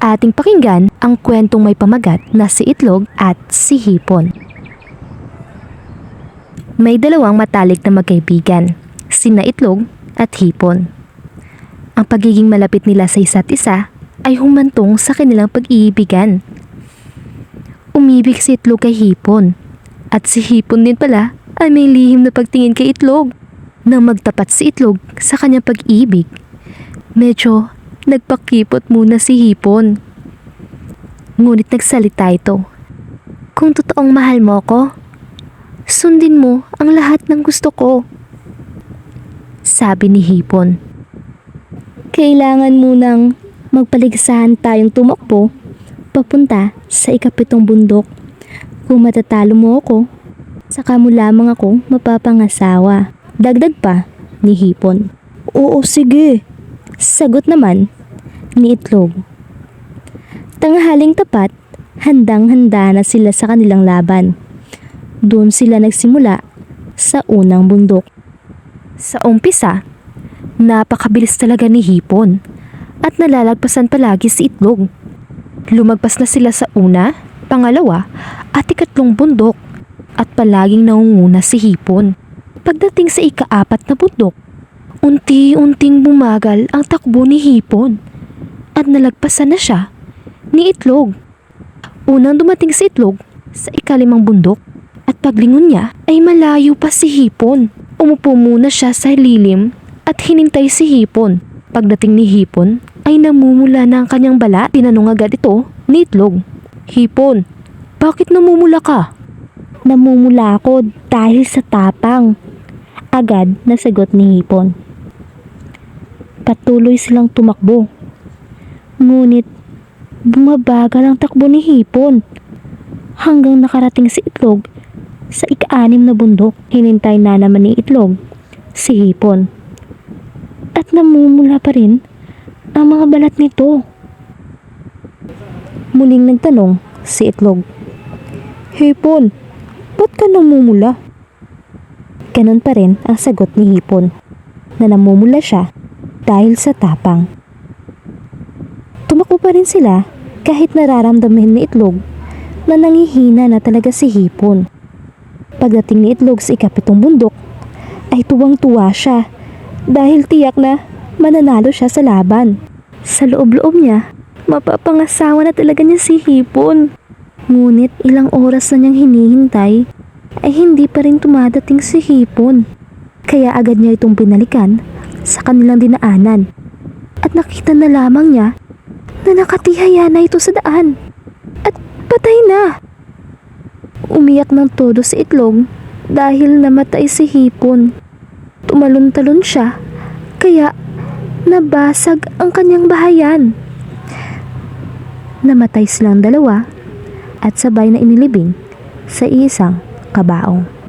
ating pakinggan ang kwentong may pamagat na si Itlog at si Hipon. May dalawang matalik na magkaibigan, sina Itlog at Hipon. Ang pagiging malapit nila sa isa't isa ay humantong sa kanilang pag-iibigan. Umibig si Itlog kay Hipon at si Hipon din pala ay may lihim na pagtingin kay Itlog. Nang magtapat si Itlog sa kanyang pag-ibig, medyo nagpakipot muna si Hipon. Ngunit nagsalita ito. Kung totoong mahal mo ko, sundin mo ang lahat ng gusto ko. Sabi ni Hipon. Kailangan munang magpaligsahan tayong tumakbo papunta sa ikapitong bundok. Kung matatalo mo ako, saka mo lamang ako mapapangasawa. Dagdag pa ni Hipon. Oo, sige. Sagot naman ni Itlog. Tanghaling tapat, handang-handa na sila sa kanilang laban. Doon sila nagsimula sa unang bundok. Sa umpisa, napakabilis talaga ni Hipon at nalalagpasan palagi si Itlog. Lumagpas na sila sa una, pangalawa at ikatlong bundok at palaging naunguna si Hipon. Pagdating sa ikaapat na bundok, unti-unting bumagal ang takbo ni Hipon at nalagpasan na siya ni Itlog. Unang dumating si Itlog sa ikalimang bundok at paglingon niya ay malayo pa si Hipon. Umupo muna siya sa lilim at hinintay si Hipon. Pagdating ni Hipon ay namumula na ang kanyang bala. Tinanong agad ito ni Itlog. Hipon, bakit namumula ka? Namumula ako dahil sa tapang. Agad na sagot ni Hipon. Patuloy silang tumakbo. Ngunit bumabagal ang takbo ni Hipon hanggang nakarating si Itlog sa ika-anim na bundok. Hinintay na naman ni Itlog si Hipon. At namumula pa rin ang mga balat nito. Muling nagtanong si Itlog. Hipon, ba't ka namumula? Ganon pa rin ang sagot ni Hipon na namumula siya dahil sa tapang. Tumakbo pa rin sila kahit nararamdaman ni Itlog na nangihina na talaga si Hipon. Pagdating ni Itlog sa ikapitong bundok ay tuwang-tuwa siya dahil tiyak na mananalo siya sa laban. Sa loob-loob niya, mapapangasawa na talaga niya si Hipon. Ngunit ilang oras na niyang hinihintay ay hindi pa rin tumadating si Hipon. Kaya agad niya itong binalikan sa kanilang dinaanan. At nakita na lamang niya na nakatihaya na ito sa daan. At patay na. Umiyak ng todo si Itlog dahil namatay si Hipon. Tumalon-talon siya kaya nabasag ang kanyang bahayan. Namatay silang dalawa at sabay na inilibing sa isang kabaong.